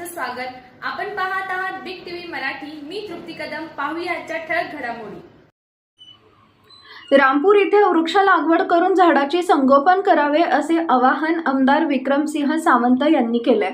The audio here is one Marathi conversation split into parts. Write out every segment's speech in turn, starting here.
सर्वांचं स्वागत. आपण पाहत आहात बिग टीव्ही मराठी. मी तृप्ती कदम. पाहूया आजच्या ठळक घडामोडी. रामपूर येथे वृक्ष लागवड करून झाडाचे संगोपन करावे असे आवाहन आमदार विक्रमसिंह सावंत यांनी केले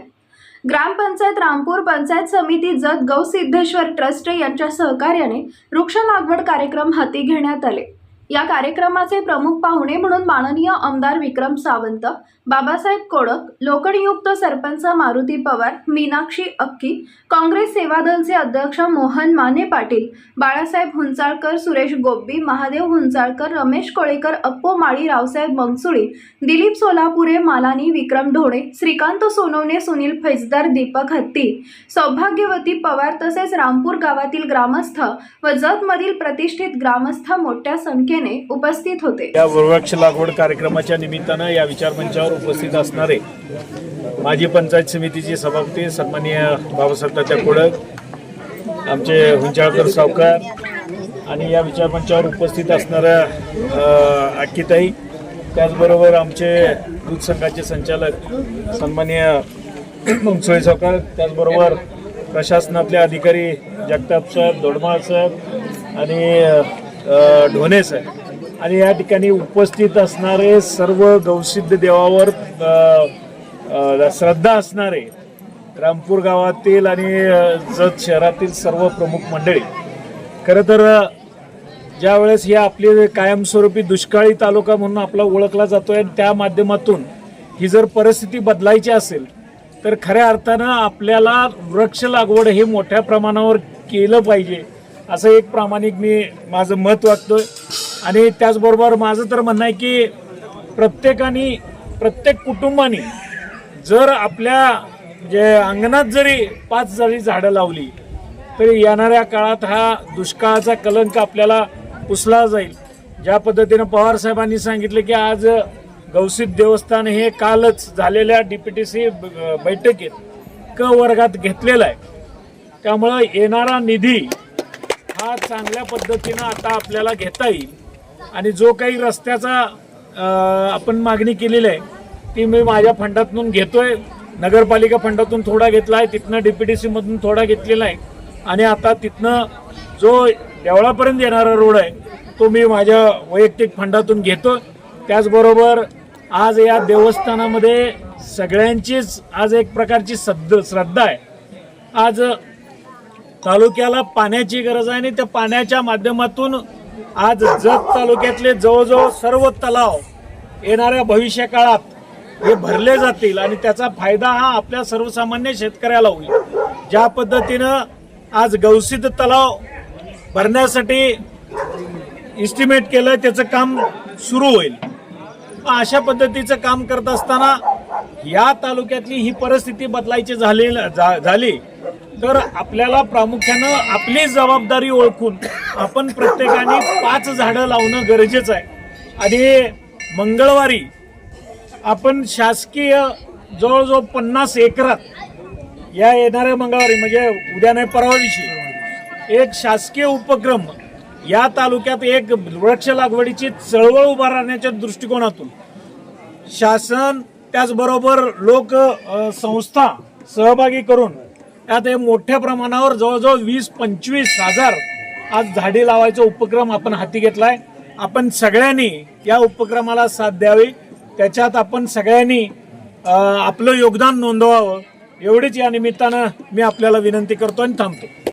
ग्रामपंचायत रामपूर पंचायत समिती जत गौसिद्धेश्वर ट्रस्ट यांच्या सहकार्याने वृक्ष लागवड कार्यक्रम हाती घेण्यात आले. या कार्यक्रमाचे प्रमुख पाहुणे म्हणून माननीय आमदार विक्रम सावंत बाबासाहेब कोडक लोकनियुक्त सरपंच मारुती पवार मीनाक्षी अक्की काँग्रेस सेवा दलचे अध्यक्ष मोहन माने पाटील बाळासाहेब हुंचाळकर सुरेश गोब्बी महादेव हुंचाळकर रमेश कोळेकर अप्पो माळी रावसाहेब मंगसुळी दिलीप सोलापुरे मालानी विक्रम ढोणे श्रीकांत सोनवणे सुनील फैजदार दीपक हत्ती सौभाग्यवती पवार तसेच रामपूर गावातील ग्रामस्थ व जतमधील प्रतिष्ठित ग्रामस्थ मोठ्या संख्येने उपस्थित होते. या वृक्ष लागवड कार्यक्रमाच्या निमित्तानं या विचारमंचावर उपस्थित असणारे माजी पंचायत समितीचे सभापती सन्माननीय बाबासाहेब तात्या कोडक आमचे हुंचाळकर सावकार आणि या विचारमंचावर उपस्थित असणाऱ्या अ, अक्कीताई त्याचबरोबर आमचे दूध संघाचे संचालक सन्माननीय मुंगसोळी सावकार त्याचबरोबर प्रशासनातले अधिकारी जगताप साहेब दोडमाळ साहेब आणि अ, ढोणे आणि या ठिकाणी उपस्थित असणारे सर्व गौसिद्ध देवावर श्रद्धा असणारे रामपूर गावातील आणि जत शहरातील सर्व प्रमुख मंडळी. खरं तर ज्यावेळेस हे आपली कायमस्वरूपी दुष्काळी तालुका म्हणून आपला ओळखला जातोय आणि त्या माध्यमातून ही जर परिस्थिती बदलायची असेल तर खऱ्या अर्थानं आपल्याला वृक्ष लागवड हे मोठ्या प्रमाणावर केलं पाहिजे. असं एक प्रामाणिक मी माझं मत वाटतोय आणि त्याचबरोबर माझं तर म्हणणं आहे की प्रत्येकाने प्रत्येक कुटुंबाने जर आपल्या जे अंगणात जरी पाच जरी झाडं लावली तरी येणाऱ्या काळात हा दुष्काळाचा कलंक आपल्याला पुसला जाईल. ज्या पद्धतीनं पवार साहेबांनी सांगितलं की आज गौसित देवस्थान हे कालच झालेल्या डीपीटीसी बैठकीत क वर्गात घेतलेला आहे. त्यामुळं येणारा निधी हा चांगल्या पद्धतीनं आता आपल्याला घेता येईल. आणि जो काही रस्त्याचा आपण मागणी केलेली आहे ती मी माझ्या फंडातून घेतोय. नगरपालिका फंडातून थोडा घेतला आहे तिथनं डीपीडीसी मधून थोडा घेतलेला आहे. आणि आता तिथनं जो देवळापर्यंत येणारा रोड आहे तो मी माझ्या वैयक्तिक फंडातून घेतो त्याचबरोबर आज या देवस्थानामध्ये सगळ्यांचीच आज एक प्रकारची सद्द श्रद्धा आहे. आज तालुक्याला पाण्याची गरज आहे आणि त्या पाण्याच्या माध्यमातून आज जत तालुक्यातले जवळजवळ सर्व तलाव येणाऱ्या भविष्य काळात हे भरले जातील आणि त्याचा फायदा हा आपल्या सर्वसामान्य शेतकऱ्याला होईल. ज्या पद्धतीनं आज गवसित तलाव भरण्यासाठी इस्टिमेट केलं त्याचं काम सुरू होईल. अशा पद्धतीचं काम करत असताना या तालुक्यातली ही परिस्थिती बदलायची झाली झाली. तर आपल्याला प्रामुख्यानं आपली जबाबदारी ओळखून आपण प्रत्येकाने पाच झाडं लावणं गरजेचं आहे. आणि मंगळवारी आपण शासकीय जवळजवळ पन्नास एकरात या येणाऱ्या मंगळवारी म्हणजे उद्या नाही परवा दिवशी एक शासकीय उपक्रम या तालुक्यात एक वृक्ष लागवडीची चळवळ उभा राहण्याच्या दृष्टिकोनातून शासन त्याचबरोबर लोक संस्था सहभागी करून त्यात हे मोठ्या प्रमाणावर जवळजवळ वीस पंचवीस हजार आज झाडे लावायचा उपक्रम आपण हाती घेतलाय. आपण सगळ्यांनी या उपक्रमाला साथ द्यावी. त्याच्यात आपण सगळ्यांनी आपलं योगदान नोंदवावं. एवढीच या निमित्तानं मी आपल्याला विनंती करतो आणि थांबतो.